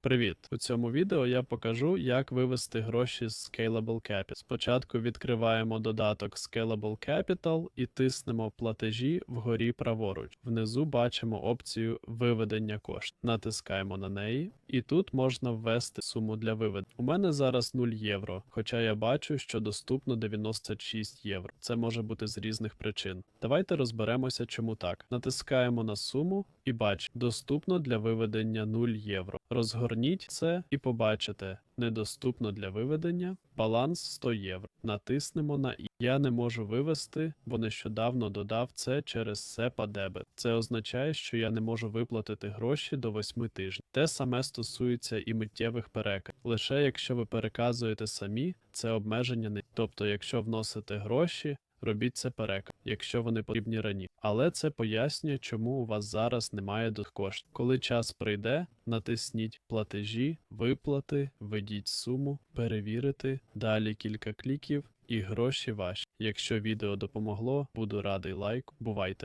Привіт! У цьому відео я покажу, як вивести гроші з Scalable Capital. Спочатку відкриваємо додаток Scalable Capital і тиснемо платежі вгорі праворуч. Внизу бачимо опцію виведення коштів. Натискаємо на неї, і тут можна ввести суму для виведення. У мене зараз 0 євро, хоча я бачу, що доступно 96 євро. Це може бути з різних причин. Давайте розберемося, чому так. Натискаємо на суму і бачимо, доступно для виведення 0 євро. Розгорніть це і побачите. Недоступно для виведення, баланс 100 євро. Натиснемо на І. Я не можу вивести, бо нещодавно додав це через SEPA Debit. Це означає, що я не можу виплатити гроші до 8 тижнів. Те саме стосується і миттєвих переказів. Лише якщо ви переказуєте самі, це обмеження не. Тобто, якщо вносите гроші, робіть це переказ, якщо вони потрібні раніше. Але це пояснює, чому у вас зараз немає до коштів. Коли час прийде, натисніть платежі, виплати, введіть суму, перевірити, далі кілька кліків і гроші ваші. Якщо відео допомогло, буду радий лайк. Бувайте!